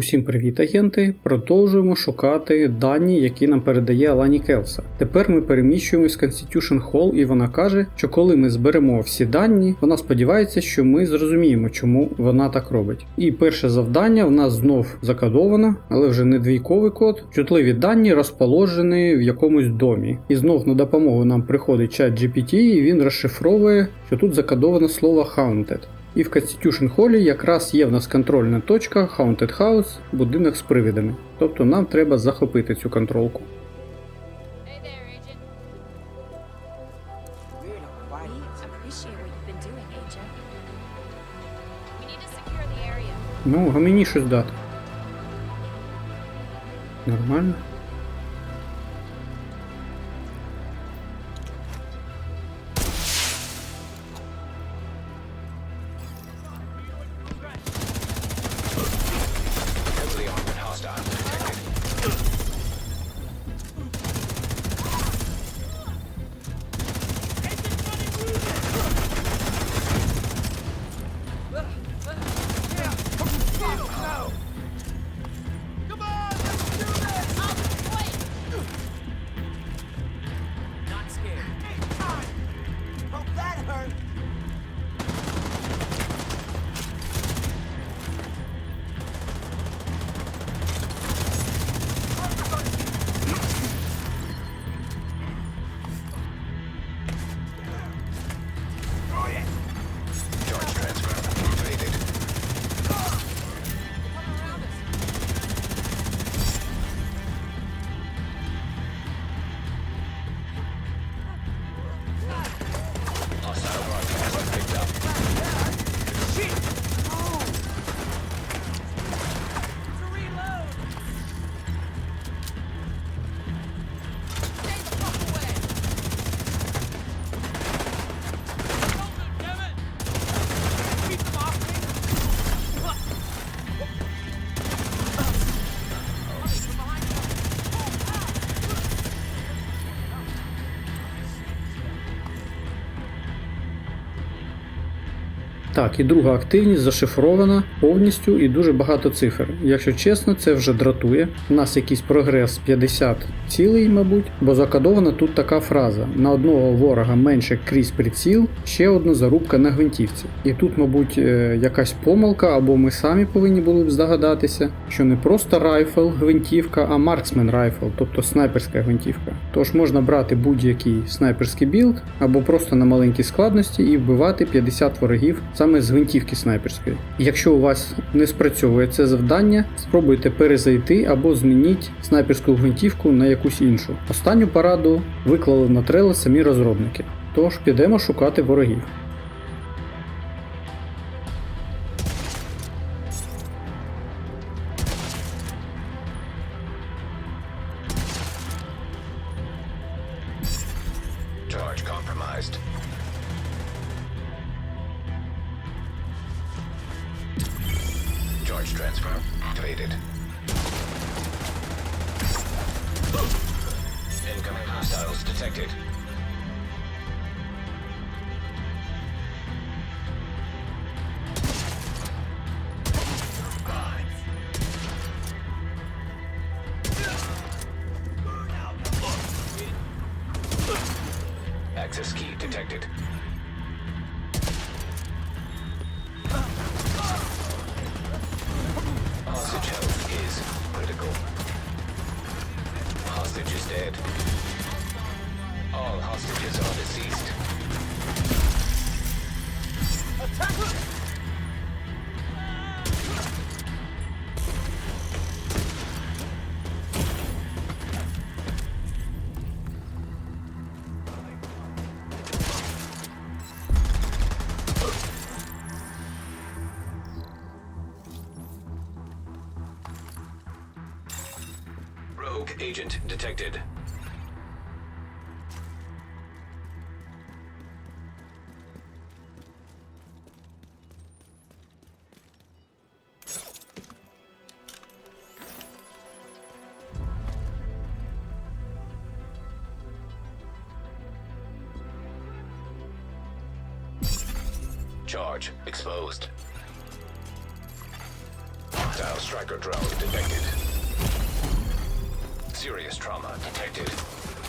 Усім привіт, агенти! Продовжуємо шукати дані, які нам передає Алані Келса. Тепер ми переміщуємось в Constitution Hall, і вона каже, що коли ми зберемо всі дані, вона сподівається, що ми зрозуміємо, чому вона так робить. І перше завдання в нас знов закодовано, але вже не двійковий код. Чутливі дані розположені в якомусь домі. І знов на допомогу нам приходить чат GPT, і він розшифровує, що тут закодовано слово Haunted. І в Constitution Hall якраз є в нас контрольна точка Haunted House, будинок з привидами. Тобто нам треба захопити цю контролку. Ну, а мені щось дати. Нормально. Так, і друга активність зашифрована повністю і дуже багато цифр. Якщо чесно, це вже дратує. У нас якийсь прогрес 50 цілий, мабуть, бо закодована тут така фраза: на одного ворога менше крізь приціл, ще одна зарубка на гвинтівці. І тут, мабуть, е, якась помилка, або ми самі повинні були б здогадатися, що не просто райфл гвинтівка, а марксмен райфл, тобто снайперська гвинтівка. Тож можна брати будь-який снайперський білд або просто на маленькій складності і вбивати 50 ворогів саме з гвинтівки снайперської. Якщо у вас не спрацьовує це завдання, спробуйте перезайти або змініть снайперську гвинтівку на якусь іншу. Останню пораду виклали на трели самі розробники. Тож підемо шукати ворогів. Hostiles detected. Agent detected. Serious trauma detected.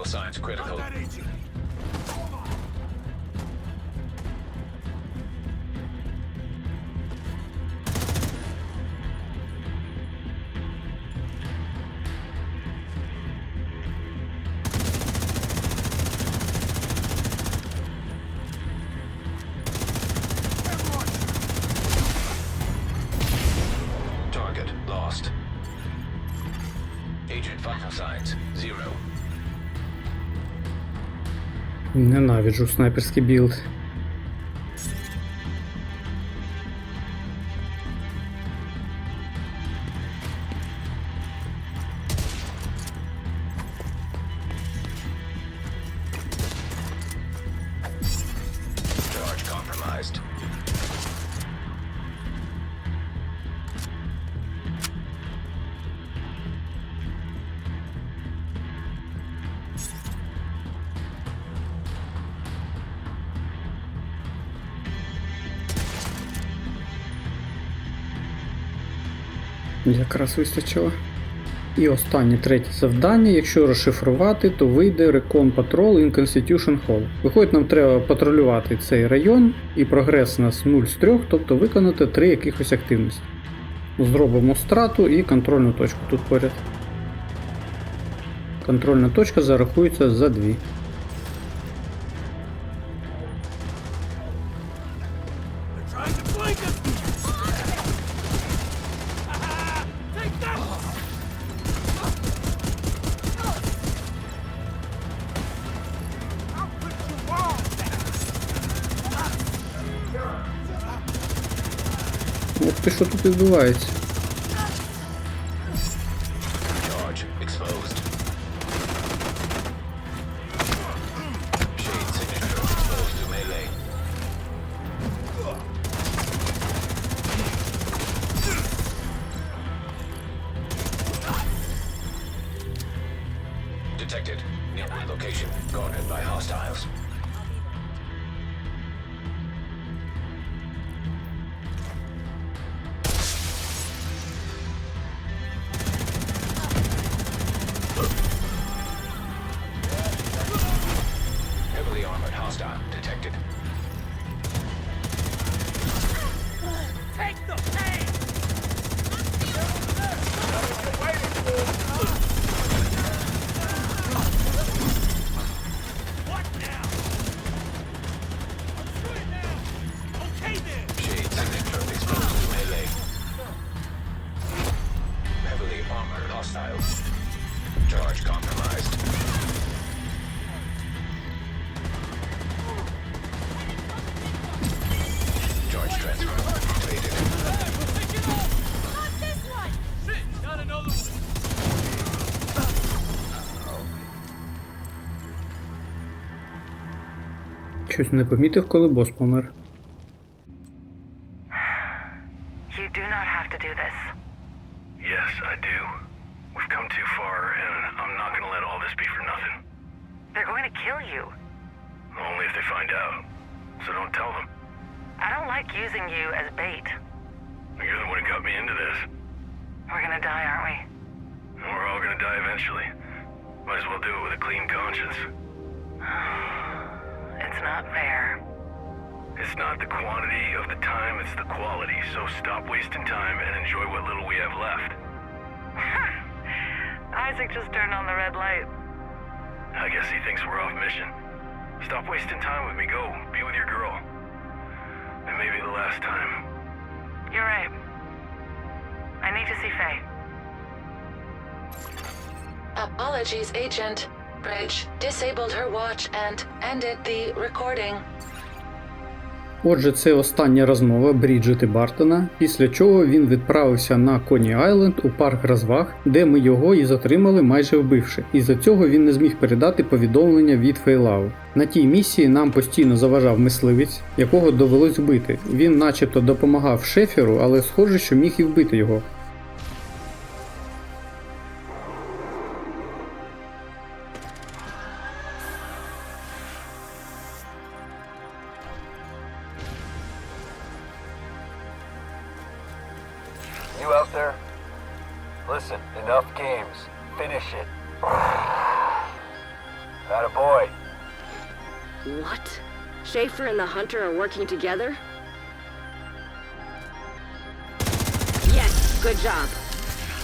Vital signs critical. Ненавиджу снайперський білд. Якраз вистачило. І останнє третє завдання. Якщо розшифрувати, то вийде Recon Patrol in Constitution Hall. Виходить, нам треба патрулювати цей район, і прогрес у нас 0 з 3, тобто виконати 3 якихось активності. Зробимо страту і контрольну точку тут поряд. Контрольна точка зарахується за 2. Щось не помітив, коли бос помер. You do not have to do this. Yes, I do. We've come too far, and I'm not gonna let all this be for nothing. They're going to kill you. Only if they find out. So don't tell them. I don't like using you as bait. You're the one who got me into this. We're gonna die, aren't we? And we're all gonna die eventually. Might as well do it with a clean conscience. It's not fair. It's not the quantity of the time, it's the quality. So stop wasting time and enjoy what little we have left. Isaac just turned on the red light. I guess he thinks we're off mission. Stop wasting time with me. Go. Be with your girl. And maybe the last time. You're right. I need to see Faye. Apologies, Agent. Bridge disabled her watch and ended the recording. Отже, це остання розмова Бріджит і Бартона, після чого він відправився на Коні Айленд у парк розваг, де ми його і затримали майже вбивши. І за цього він не зміг передати повідомлення від Фейлау. На тій місії нам постійно заважав мисливець, якого довелось вбити. Він начебто допомагав шеферу, але схоже, що міг і вбити його. That a boy. What? Schaefer and the Hunter are working together? Yes, good job.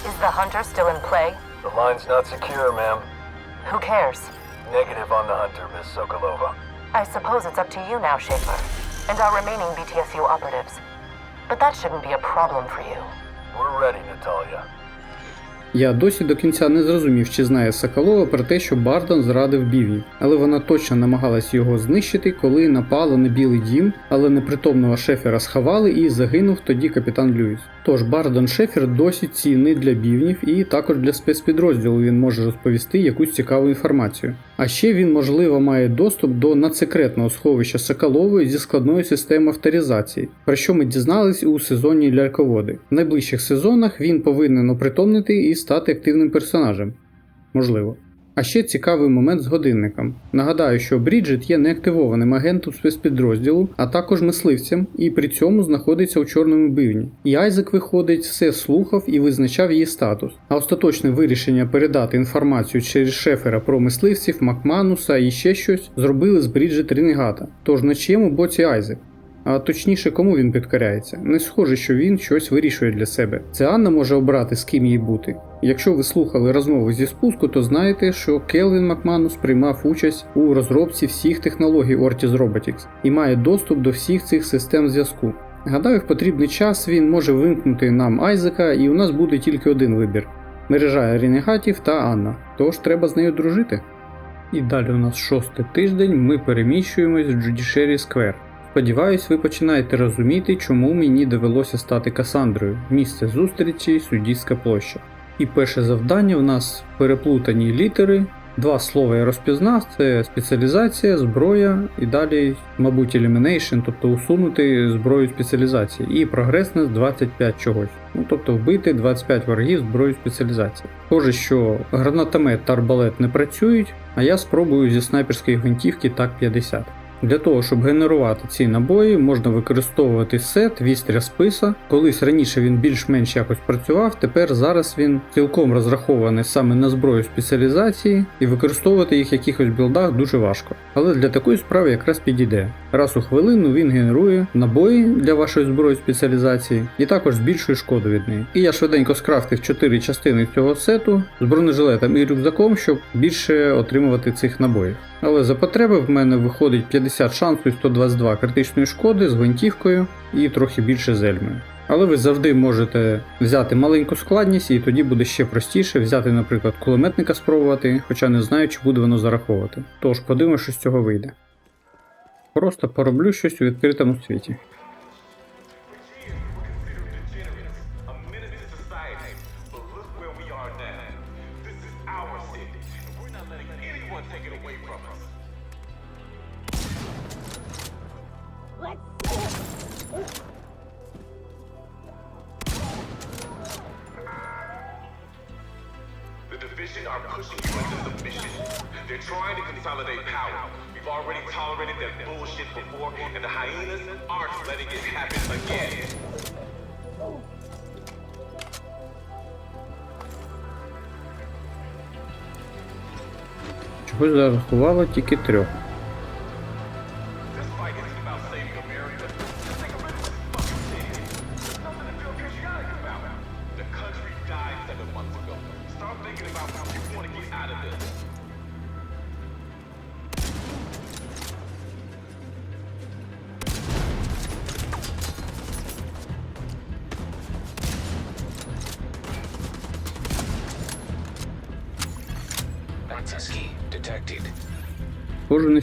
Is the hunter still in play? The line's not secure, ma'am. Who cares? Negative on the hunter, Miss Sokolova. I suppose it's up to you now, Schaefer, and our remaining BTSU operatives. But that shouldn't be a problem for you. We're ready, Natalia. Я досі до кінця не зрозумів, чи знає Соколова про те, що Бардон зрадив бівні, але вона точно намагалась його знищити, коли напала на Білий Дім, але непритомного шефера сховали і загинув тоді капітан Льюіс. Тож Бардон Шефер досить цінний для бівнів і також для спецпідрозділу він може розповісти якусь цікаву інформацію. А ще він, можливо, має доступ до надсекретного сховища Соколової зі складною системою авторизації, про що ми дізнались у сезоні Ляльководи. В найближчих сезонах він повинен опритомнити і стати активним персонажем. Можливо. А ще цікавий момент з годинником. Нагадаю, що Бріджит є неактивованим агентом спецпідрозділу, а також мисливцем, і при цьому знаходиться у чорному бивні. І Айзек, виходить, все слухав і визначав її статус. А остаточне вирішення передати інформацію через шефера про мисливців, Макмануса і ще щось зробили з Бріджит Ренегата. Тож на чиєму боці Айзек? А точніше, кому він підкоряється. Не схоже, що він щось вирішує для себе. Це Анна може обрати, з ким їй бути. Якщо ви слухали розмови зі спуску, то знаєте, що Келвін Макманус приймав участь у розробці всіх технологій Ortiz Robotics і має доступ до всіх цих систем зв'язку. Гадаю, в потрібний час він може вимкнути нам Айзека, і у нас буде тільки один вибір: мережа ренегатів та Анна. Тож треба з нею дружити. І далі у нас шостий тиждень. Ми переміщуємось в Judiciary Square. Сподіваюсь, ви починаєте розуміти, чому мені довелося стати Касандрою. Місце зустрічі, суддівська площа. І перше завдання в нас переплутані літери. Два слова я розпізнав: це спеціалізація, зброя і далі, мабуть, elimination, тобто усунути зброю спеціалізації. І прогресне 25 чогось. Ну тобто вбити 25 ворогів зброю спеціалізації. Схоже, що гранатомет та арбалет не працюють, а я спробую зі снайперської гвинтівки ТАК-50. Для того, щоб генерувати ці набої, можна використовувати сет вістря списа. Колись раніше він більш-менш якось працював, тепер зараз він цілком розрахований саме на зброю спеціалізації, і використовувати їх в якихось білдах дуже важко. Але для такої справи якраз підійде. Раз у хвилину він генерує набої для вашої зброї спеціалізації і також збільшує шкоду від неї. І я швиденько скрафтив 4 частини цього сету з бронежилетом і рюкзаком, щоб більше отримувати цих набоїв. Але за потреби в мене виходить 50 шансу і 122 критичної шкоди з гвинтівкою і трохи більше з ельмою. Але ви завжди можете взяти маленьку складність, і тоді буде ще простіше взяти, наприклад, кулеметника спробувати, хоча не знаю, чи буде воно зараховувати. Тож подивимося, що з цього вийде. Просто пороблю щось у відкритому світі. Чогось зарахувало тільки трьох.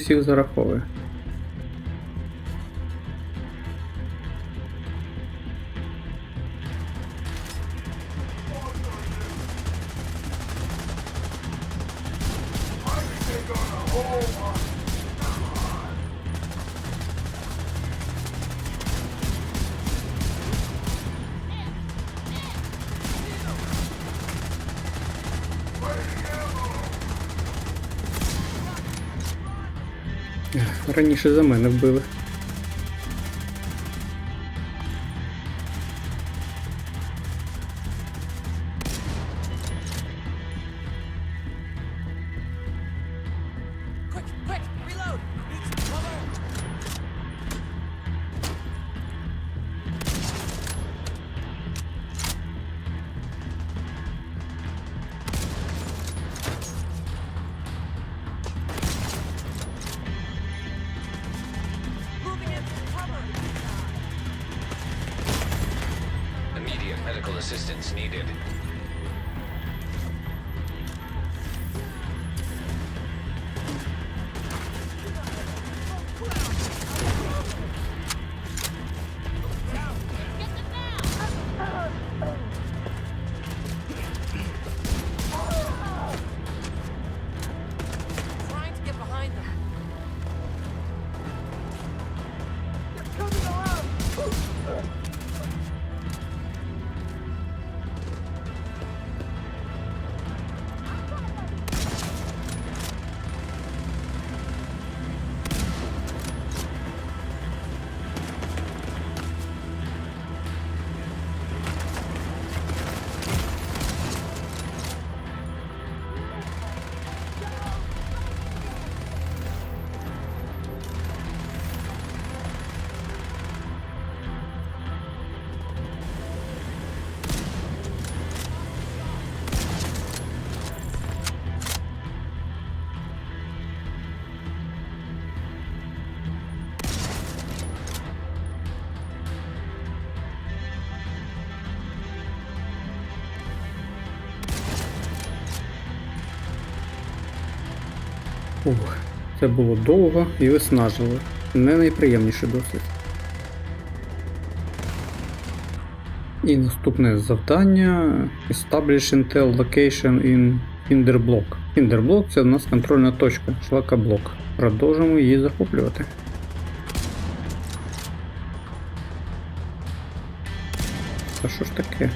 Всіх зараховує. Ех, Раніше за мене вбили. Ух, це було довго і виснажливо. Не найприємніший досвід. І наступне завдання Establish Intel Location in Hinderblock. Hinderblock це у нас контрольна точка, шлакоблок. Продовжимо її захоплювати. Та що ж таке?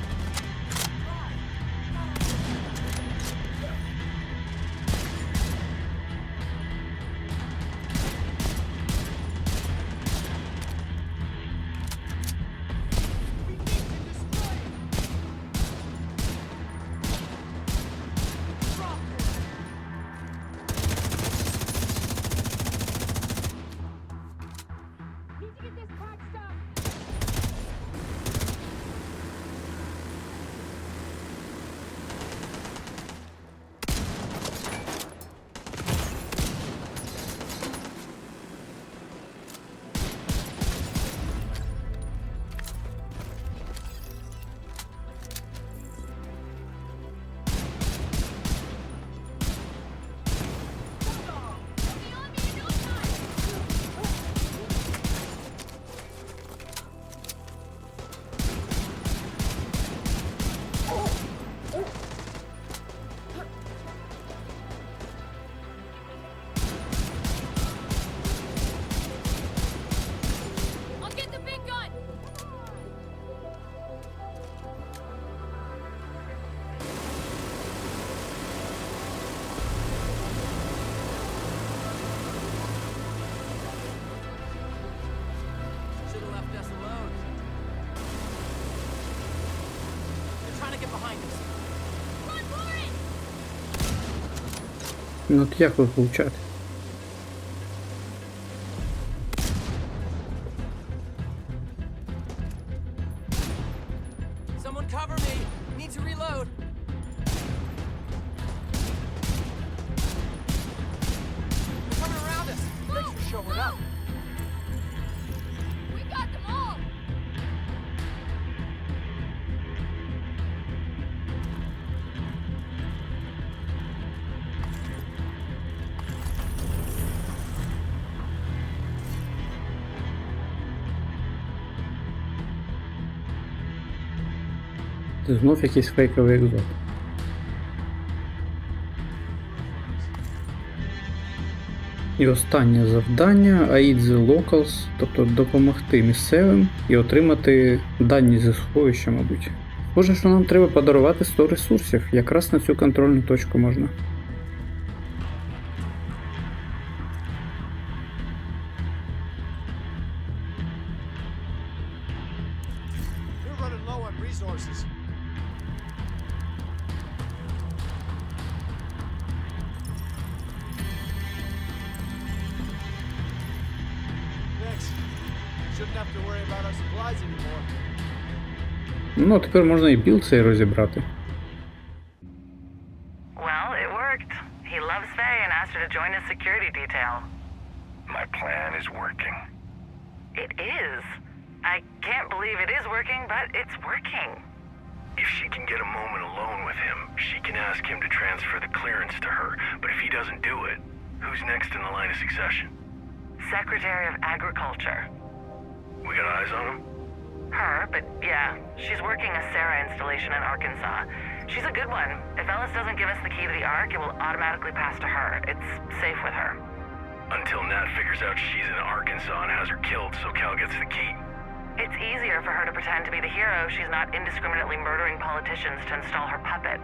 Ну от як виключати? Someone cover me! Need to reload! Знов якийсь фейковий екзот. І останнє завдання Aid the Locals, тобто допомогти місцевим і отримати дані зі сховища, мабуть. Схоже, що нам треба подарувати 100 ресурсів, якраз на цю контрольну точку можна. Ну, а тепер можна і білд цей розібрати. Well, it worked. He loves Faye and asked her to join his security detail. My plan is working. It is. I can't believe it is working, but it's working. If she can get a moment alone with him, she can ask him to transfer the clearance to her. But if he doesn't do it, who's next in the line of succession? Secretary of Agriculture. We got eyes on him? Her, but yeah, she's working a Sarah installation in Arkansas. She's a good one. If Ellis doesn't give us the key to the Ark, it will automatically pass to her. It's safe with her. Until Nat figures out she's in Arkansas and has her killed so Cal gets the key. It's easier for her to pretend to be the hero if she's not indiscriminately murdering politicians to install her puppet.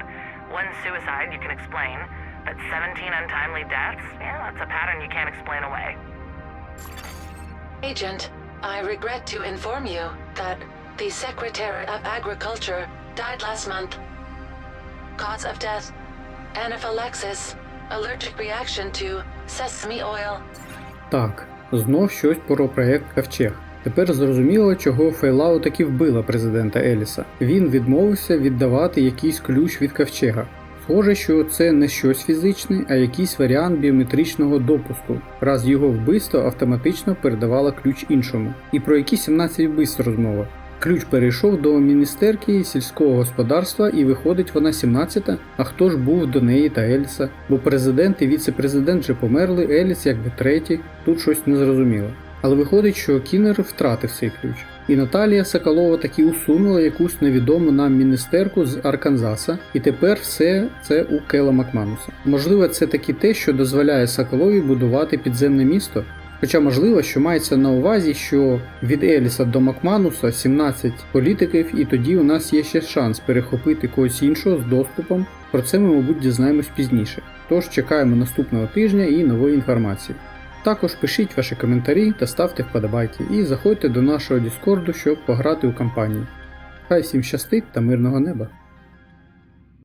One suicide you can explain, but 17 untimely deaths? Yeah, that's a pattern you can't explain away. Agent, I regret to inform you that the Secretary of Agriculture died last month. Cause of death anaphylaxis, allergic reaction to sesame oil. Так, знов щось про проєкт Ковчег. Тепер зрозуміло, чого Фейлау таки вбила президента Еліса. Він відмовився віддавати якийсь ключ від ковчега. Схоже, що це не щось фізичне, а якийсь варіант біометричного допуску, раз його вбивство автоматично передавало ключ іншому. І про які 17 вбивств розмова. Ключ перейшов до міністерки сільського господарства і виходить вона 17-та. А хто ж був до неї та Еліса? Бо президент і віце-президент вже померли, Еліс якби третій, тут щось незрозуміло. Але виходить, що Кінер втратив цей ключ. І Наталія Соколова таки усунула якусь невідому нам міністерку з Арканзаса, і тепер все це у Кела Макмануса. Можливо, це таки те, що дозволяє Соколові будувати підземне місто. Хоча можливо, що мається на увазі, що від Еліса до Макмануса 17 політиків, і тоді у нас є ще шанс перехопити когось іншого з доступом. Про це ми, мабуть, дізнаємось пізніше. Тож чекаємо наступного тижня і нової інформації. Також пишіть ваші коментарі та ставте вподобайки, і заходьте до нашого Діскорду, щоб пограти у кампанії. Хай всім щастить та мирного неба!